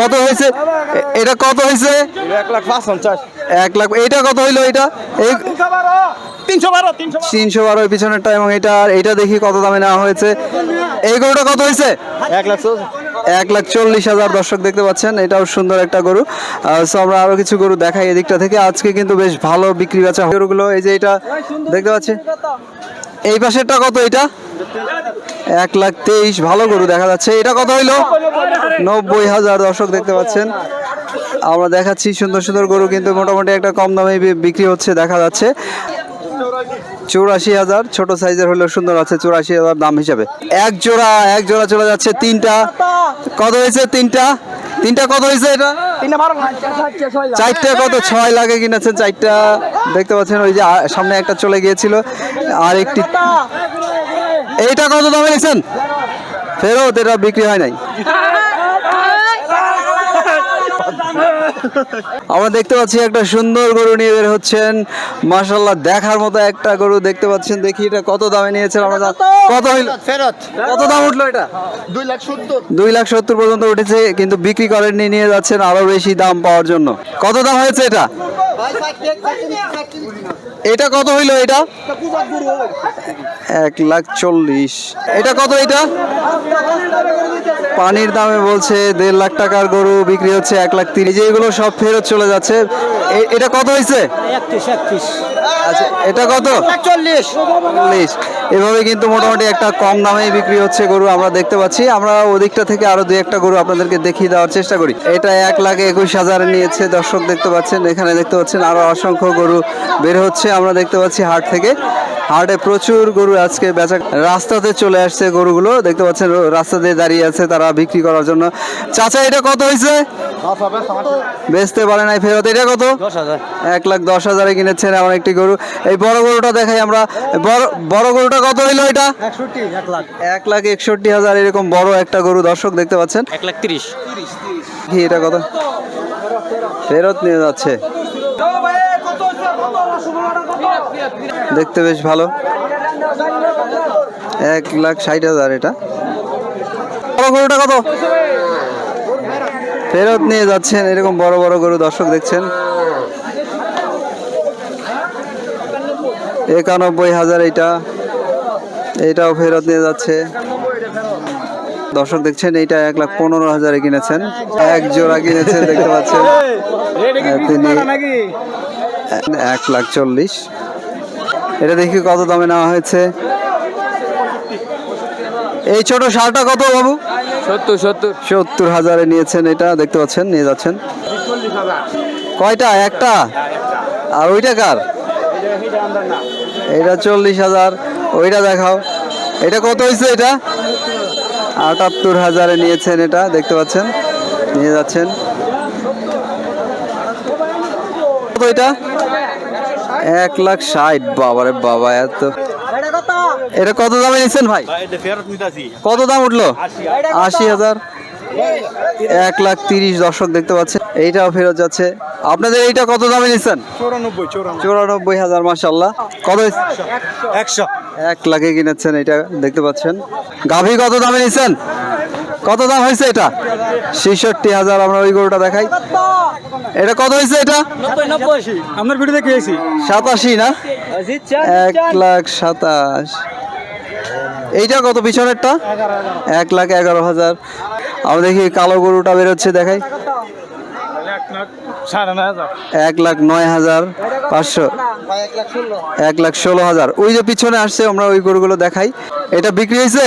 কত হয়েছে? এটা কত হয়েছে? এক লাখ এইটা কত হইল এটা এই তিনশো বারো তিনশো বারো। পিছনেরটা এবং এটা এইটা দেখি কত দামে নেওয়া হয়েছে। এই গরুটা কত হয়েছে? এক লাখ এক লাখ চল্লিশ হাজার দর্শক দেখতে পাচ্ছেন, এটাও সুন্দর একটা গরু। আমরা আরও কিছু গরু দেখাই এদিকটা থেকে। আজকে কিন্তু বেশ ভালো বিক্রি বেচা গরুগুলো, এই যে এটা, দেখতে পাচ্ছি এই পাশেরটা কত এটা? এক লাখ তেইশ ভালো গরু দেখা যাচ্ছে। এটা কত হইল? নব্বই হাজার দর্শক দেখতে পাচ্ছেন। আমরা দেখাচ্ছি সুন্দর সুন্দর গরু কিন্তু মোটামুটি একটা কম দামে বিক্রি হচ্ছে দেখা যাচ্ছে। চৌরাশি হাজার ছোট সাইজের হলেও সুন্দর আছে চৌরাশি হাজার দাম হিসাবে। এক জোড়া এক জোড়া চলে যাচ্ছে তিনটা। কত হয়েছে তিনটা? তিনটা কত হয়েছে এটা? চারটা কত? ছয় লাগে কিনেছেন চারটা। দেখতে পাচ্ছেন ওই যে সামনে একটা চলে গিয়েছিল। আর একটি এইটা কত দামে নিয়েছেন ফেরত এটা বিক্রি হয় নাই। আমরা দেখতে পাচ্ছি একটা সুন্দর গরু নিয়ে বের হচ্ছেন। মাশাল্লাহ দেখার মতো একটা গরু দেখতে পাচ্ছেন। দেখি এটা কত দামে নিয়েছেন আমরা কত হইল ফেরত কত দাম উঠল এটা? দুই লাখ সত্তর। দুই লাখ সত্তর পর্যন্ত উঠেছে কিন্তু বিক্রি করেননি নিয়ে যাচ্ছেন আরও বেশি দাম পাওয়ার জন্য। কত দাম হয়েছে এটা? এটা কত হইল এটা? এক লাখ চল্লিশ। এটা কত এটা? পানির দামে বলছে দেড় লাখ টাকার গরু বিক্রি হচ্ছে এক লাখ তিরিশ। এইগুলো সব ফেরত চলে যাচ্ছে। এটা কত হয়েছে আচ্ছা এটা কত? চল্লিশ চল্লিশ। এভাবে কিন্তু মোটামুটি একটা কম দামে বিক্রি হচ্ছে গরু আমরা দেখতে পাচ্ছি। আমরা ওদিকটা থেকে আরও দু একটা গরু আপনাদেরকে দেখিয়ে দেওয়ার চেষ্টা করি। এটা এক লাখ একুশ হাজার নিয়েছে দর্শক দেখতে পাচ্ছেন। এখানে দেখতে পাচ্ছেন আরও অসংখ্য গরু বের হচ্ছে। আমরা দেখতে পাচ্ছি হাট থেকে। হাটে প্রচুর গরু আজকে বেচা রাস্তাতে চলে আসছে গরুগুলো। দেখতে পাচ্ছেন রাস্তাতে দাঁড়িয়ে আছে তারা বিক্রি করার জন্য। চাচা এটা কত হয়েছে বেচতে পারে নাই ফেরত। এটা কত? এক লাখ দশ হাজারে কিনেছেন এমন একটি গরু। এই বড় গরুটা দেখাই আমরা। বড় বড় গরুটা কত হইল এটা? এক লাখ। একষট্টি হাজার এরকম বড় একটা গরু দর্শক দেখতে পাচ্ছেন। এক লাখ তিরিশ। এটা কত? ফেরত নিয়ে যাচ্ছে। দেখতে বেশ ভালো। এক লাখ ষাট হাজার এটা। বড় গরুটা কত? ফেরত নিয়ে যাচ্ছেন এরকম বড় বড় গরু দর্শক দেখছেন। একানব্বই হাজার এটা। এটাও ফেরত নিয়ে যাচ্ছে। দর্শক দেখছেন এইটা এক লাখ পনেরো হাজারে কিনেছেন। এক জোড়া কিনেছেন দেখতে পাচ্ছেন। তিনি এক লাখ চল্লিশ। এটা দেখি কত দামে নেওয়া হয়েছে। এই ছোট শালটা কত বাবু? সত্তর সত্তর। সত্তর হাজারে নিয়েছেন এটা দেখতে পাচ্ছেন নিয়ে যাচ্ছেন। কয়টা? একটা? আর ওইটা কার? এটা চল্লিশ হাজার ওইটা দেখাও। এটা কত হয়েছে এটা? আটাত্তর হাজারে নিয়েছেন এটা দেখতে পাচ্ছেন নিয়ে যাচ্ছেন। কত এটা? এক লাখ ষাট বাবারে বাবা এত। এটা কত দামে নিচ্ছেন ভাই? কত দাম উঠল? আশি হাজার। এক লাখ তিরিশ দর্শক দেখতে পাচ্ছেন এইটাও ফেরত যাচ্ছে। আপনাদের এইটা কত দামে নিচ্ছেন চৌরানব্বই হাজার মাসাল্লাহ কত একশো। এক লাখে কিনেছেন এটা দেখতে পাচ্ছেন। গাভী কত দামে নিচ্ছেন কত দাম হয়েছে এটা? ছেষট্টি হাজার আমরা ওই গরুটা দেখাই। এটা কত হয়েছে এটা? আপনার ভিডিওতে খেয়েছি সাতাশি না? এক লাখ সাতাশ। এইটা কত পিছনেরটা? এক লাখ এগারো হাজার। আমরা দেখি কালো গরুটা বেরোচ্ছে দেখাই। এক লাখ নয় হাজার পাঁচশো। এক লাখ ষোলো হাজার। ওই যে পিছনে আসছে, আমরা ওই গরুগুলো দেখাই। এটা বিক্রি হয়েছে?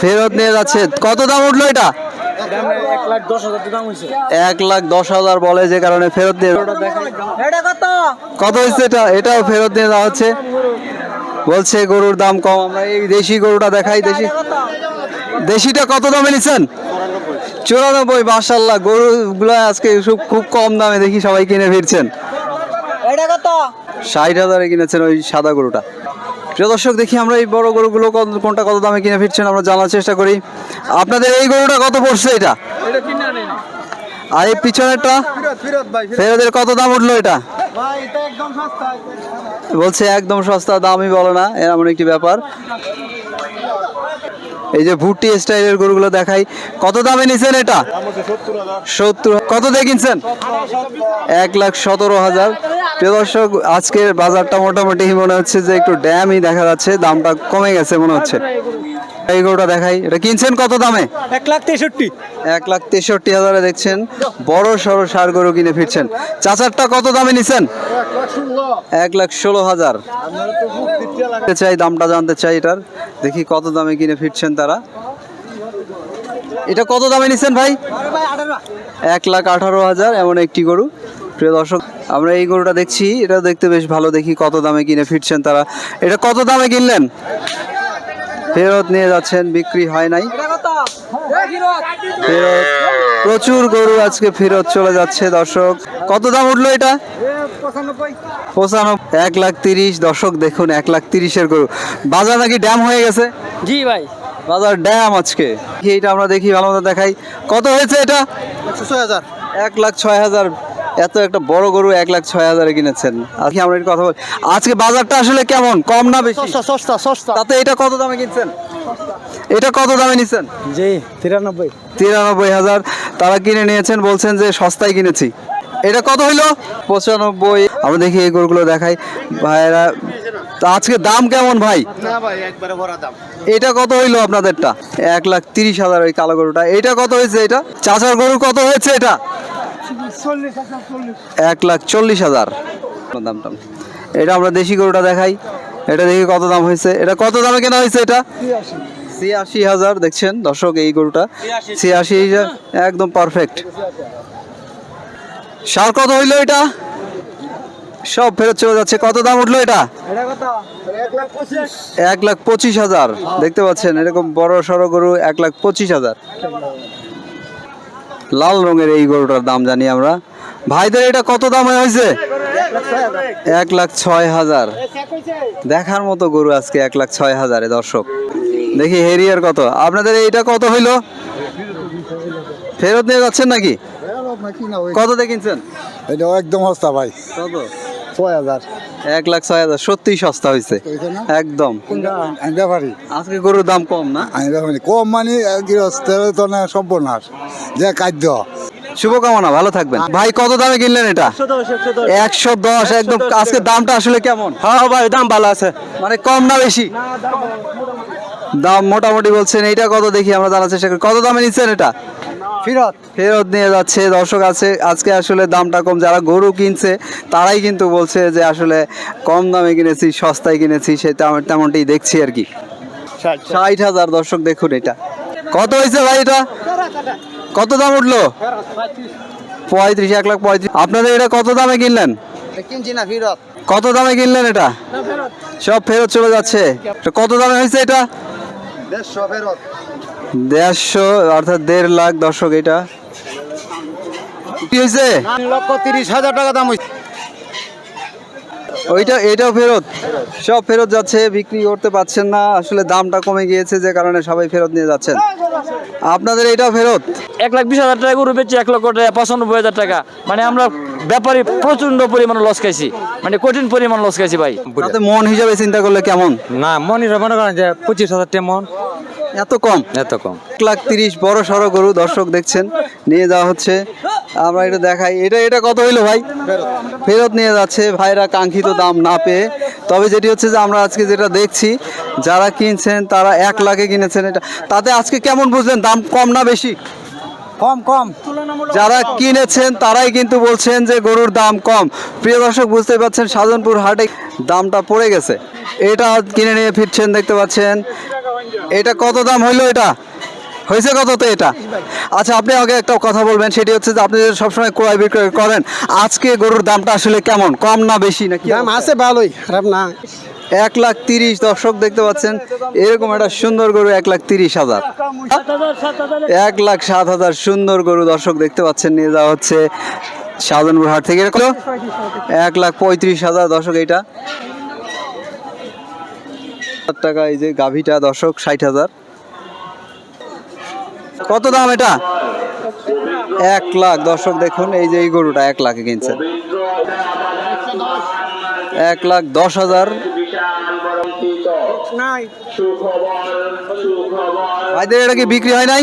ফেরত নিয়ে যাচ্ছে। কত দাম উঠল এটা? এক লাখ দশ হাজার বলে যে কারণে ফেরত কত হয়েছে এটা? এটাও ফেরত নিয়ে দেওয়া হচ্ছে। বলছে গরুর দাম কম। আমরা এই দেশি গরুটা দেখাই, দেশি দেশিটা কত দামে নিচ্ছেন? চুরানব্বই মাসাল্লাহ গরুগুলো আজকে খুব কম দামে দেখি সবাই কিনে ফিরছেন। ষাট হাজারে কিনেছেন ওই সাদা গরুটা। প্রিয় দর্শক দেখি আমরা এই বড় গরুগুলো কোনটা কত দামে কিনে ফিরছেন আমরা জানার চেষ্টা করি। আপনাদের এই গরুটা কত পড়ছে এটা? আর এই পিছনেরটা? ফিরত ফেরতের কত দাম উঠল এটা? বলছে একদম সস্তা দামই বলে না এমন একটি ব্যাপার। এই যে ভুট্টি স্টাইলের গরুগুলো দেখাই। কত দামে নিছেন এটা? সত্তর কত দিয়ে কিনছেন? এক লাখ সতেরো হাজার। প্রিয় দর্শক আজকের বাজারটা মোটামুটি মনে হচ্ছে যে একটু ড্যামই দেখা যাচ্ছে দামটা কমে গেছে মনে হচ্ছে। এই গরুটা দেখাই এটা কিনছেন কত দামে? এক লাখ তেষট্টি। এক লাখ তেষট্টি হাজারে দেখছেন বড় সড়ো সার গরু কিনে ফিরছেন। চাচারটা কত দামে নিছেন? এক লাখ ষোলো হাজার। চাই দামটা জানতে চাই এটার। দেখি কত দামে কিনে ফিরছেন তারা। এটা কত দামে নিচ্ছেন ভাই? এক লাখ আঠারো হাজার, এমন একটি গরু। প্রিয় দর্শক, আমরা এই গরুটা দেখছি এটা দেখতে বেশ ভালো। দেখি কত দামে কিনে ফিরছেন তারা। এটা কত দামে কিনলেন? ফেরত নিয়ে যাচ্ছেন, বিক্রি হয় নাই। ফেরত, প্রচুর গরু আজকে ফেরত চলে যাচ্ছে দর্শক। কত দাম উঠল এটা? পঁচানব্বই। এক লাখ তিরিশ। দর্শক দেখুন এক লাখ তিরিশের গরু। বাজার নাকি ড্যাম হয়ে গেছে? জি ভাই। বাজার ড্যাম আজকে। এটা আমরা দেখি ভালো মতো দেখাই। কত হয়েছে এটা? ছয় হাজার। এক লাখ ছয় হাজার। এত একটা বড় গরু এক লাখ ছয় হাজারে কিনেছেন। আজকে আমরা একটু কথা বলি আজকে বাজারটা আসলে কেমন? কম না বেশি? সস্তা সস্তা সস্তা। তাতে এটা কত দামে কিনছেন? এটা কত দামে নিচ্ছেন জি তিরানব্বই। তিরানব্বই হাজার। তারা কিনে নিয়েছেন বলছেন যে সস্তায় কিনেছি। এটা কত হইল? পঁচানব্বই। আমরা দেখি এই গরুগুলো দেখাই। ভাইয়েরা তা আজকে দাম কেমন ভাই? এটা কত হইল আপনাদেরটা? এক লাখ তিরিশ হাজার ওই কালো গরুটা। এটা কত হয়েছে এটা? চাচার গরু কত হয়েছে এটা? এক লাখ চল্লিশ হাজার। দাম টাম। এটা আমরা দেশি গরুটা দেখাই। এটা দেখি কত দাম হয়েছে। এটা কত দামে কেনা হয়েছে এটা? ছিয়াশি হাজার দেখছেন দর্শক এই গরুটা। ছিয়াশি হাজার একদম পারফেক্ট সার কত হইল এটা? সব ফেরত চলে যাচ্ছে। কত দাম উঠল এটা? এক লাখ পঁচিশ হাজার। দেখতে পাচ্ছেন, এরকম বড় সড়ো গরু এক লাখ পঁচিশ হাজার। লাল রঙের এই গরুটার দাম জানি আমরা। ভাইদের এটা কত দাম হয়েছে? এক লাখ ছয় হাজার। দেখার মতো গরু আজকে এক লাখ ছয় হাজারে, দর্শক। দেখি হেরিয়ার কত। আপনাদের এইটা কত হইল? ফেরত নিয়ে যাচ্ছেন নাকি? কত দিয়ে কিনছেন? এটা একদম সস্তা ভাই। কত? ছয় হাজার। এক লাখ ছয় হাজার সত্যিই সস্তা হয়েছে একদম। ব্যাপারি। আজকে গরুর দাম কম না? কম মানে তো না সম্পূর্ণ যে খাদ্য। শুভকামনা ভালো থাকবেন। ভাই কত দামে কিনলেন এটা? একশো দশ একদম। আজকে দামটা আসলে কেমন? হ্যাঁ ভাই দাম ভালো আছে। মানে কম না বেশি? দাম মোটামুটি বলছেন এইটা কত দেখি আমরা জানার চেষ্টা করি। কত দামে নিচ্ছেন এটা? ফিরত। ফেরত। নিয়ে যাচ্ছে দর্শক আছে আজকে আসলে দামটা কম। যারা গরু কিনছে তারাই কিন্তু বলছে যে আসলে কম দামে কিনেছি সস্তায় কিনেছি সেটা আমি তেমনটি দেখছি আর কি। ষাট হাজার। দর্শক দেখুন এটা। কত হয়েছে ভাই এটা? কত দাম উঠল? পঁয়ত্রিশ এক লাখ পঁয়ত্রিশ। আপনাদের এটা কত দামে কিনলেন? কিনছি না ফিরত। কত দামে কিনলেন এটা? সব ফেরত। চলে যাচ্ছে। তো কত দামে হয়েছে এটা? দেড়শো ফেরত। দেড়শো অর্থাৎ দেড় লাখ দর্শক এটা। কি হয়েছে? লক্ষ তিরিশ হাজার টাকা দাম হয়েছে ওইটা এটাও ফেরত। সব ফেরত যাচ্ছে বিক্রি করতে পারছেন না। আসলে দামটা কমে গিয়েছে যে কারণে সবাই ফেরত নিয়ে যাচ্ছেন। আপনাদের এটাও ফেরত? এক লাখ বিশ হাজার টাকা গরু বেচছি এক লক্ষ টাকা পঁচানব্বই হাজার টাকা। মানে আমরা ব্যাপারী প্রচণ্ড পরিমাণে লস খাইছি। মানে কঠিন পরিমাণ লস খাইছি ভাই। মন হিসাবে চিন্তা করলে কেমন? না মনির মনে করেন যে পঁচিশ হাজার তেমন এত কম? এত কম। এক লাখ তিরিশ বড় সড়ো গরু দর্শক দেখছেন। নিয়ে যাওয়া হচ্ছে। আমরা এটা দেখাই। এটা এটা কত হইল ভাই? ফেরত। নিয়ে যাচ্ছে। ভাইরা কাঙ্ক্ষিত দাম না পেয়ে। তবে যেটি হচ্ছে যে আমরা আজকে যেটা দেখছি যারা কিনছেন তারা এক লাখে কিনেছেন এটা। তাতে আজকে কেমন বুঝলেন? দাম কম না বেশি? কম কম। যারা কিনেছেন তারাই কিন্তু বলছেন যে গরুর দাম কম। প্রিয় দর্শক বুঝতে পারছেন সাধনপুর হাটে দামটা পড়ে গেছে। এটা কিনে নিয়ে ফিরছেন দেখতে পাচ্ছেন। এটা কত দাম হইল এটা? হয়েছে কত তো এটা? আচ্ছা আপনি আগে একটা কথা বলবেন সেটি হচ্ছে যে আপনি যে সবসময় ক্রয় বিক্রয় করেন আজকে গরুর দামটা আসলে কেমন? কম না বেশি নাকি দাম আছে ভালোই খারাপ না। এক লাখ তিরিশ দর্শক দেখতে পাচ্ছেন এরকম একটা সুন্দর গরু এক লাখ তিরিশ হাজার। এক লাখ সাত হাজার সুন্দর গরু দর্শক দেখতে পাচ্ছেন নিয়ে যাওয়া হচ্ছে শাহজানপুর হাট থেকে। এক লাখ পঁয়ত্রিশ হাজার দর্শক হাজার টাকা এই যে গাভীটা দর্শক ষাট হাজার। কত দাম এটা? এক লাখ। দর্শক দেখুন এই যে এই গরুটা এক লাখে কিনছেন এক লাখ দশ হাজার। ভাইদের এটা কি বিক্রি হয় নাই?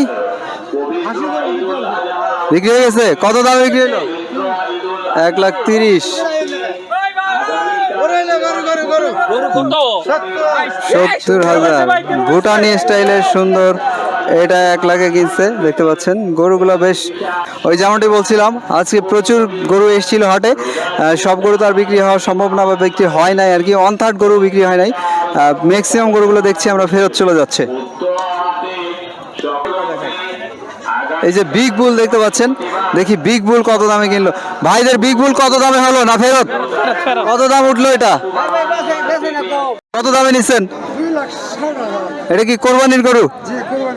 বিক্রি হয়ে গেছে? কত দামে বিক্রি হলো? এক লাখ তিরিশ। সত্তর হাজার। ভুটানি স্টাইলের সুন্দর। এটা এক লাখে কিনছে দেখতে পাচ্ছেন। গরুগুলো বেশ ওই যেমনটি বলছিলাম আজকে প্রচুর গরু এসেছিল হাটে। সব গরু তো আর বিক্রি হওয়া সম্ভব না বা বিক্রি হয় নাই আর কি। অন থার্ড গরু বিক্রি হয় নাই। ম্যাক্সিমাম গরুগুলো দেখছি আমরা ফেরত চলে যাচ্ছে। এই যে বিগ বুল দেখতে পাচ্ছেন। দেখি বিগ বুল কত দামে কিনলো। ভাইদের বিগ বুল কত দামে হলো না ফেরত। কত দাম উঠল এটা? কত দামে নিচ্ছেন এটা কি কোরবানির গরু?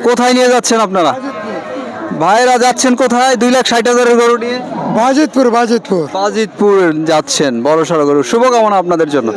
কোথায় নিয়ে যাচ্ছেন আপনারা? ভাইরা যাচ্ছেন কোথায়? দুই লাখ ষাট হাজারের গরু নিয়ে? বাজিতপুর বাজিতপুর। বাজিতপুর যাচ্ছেন বড় সড়ো গরু। শুভকামনা আপনাদের জন্য।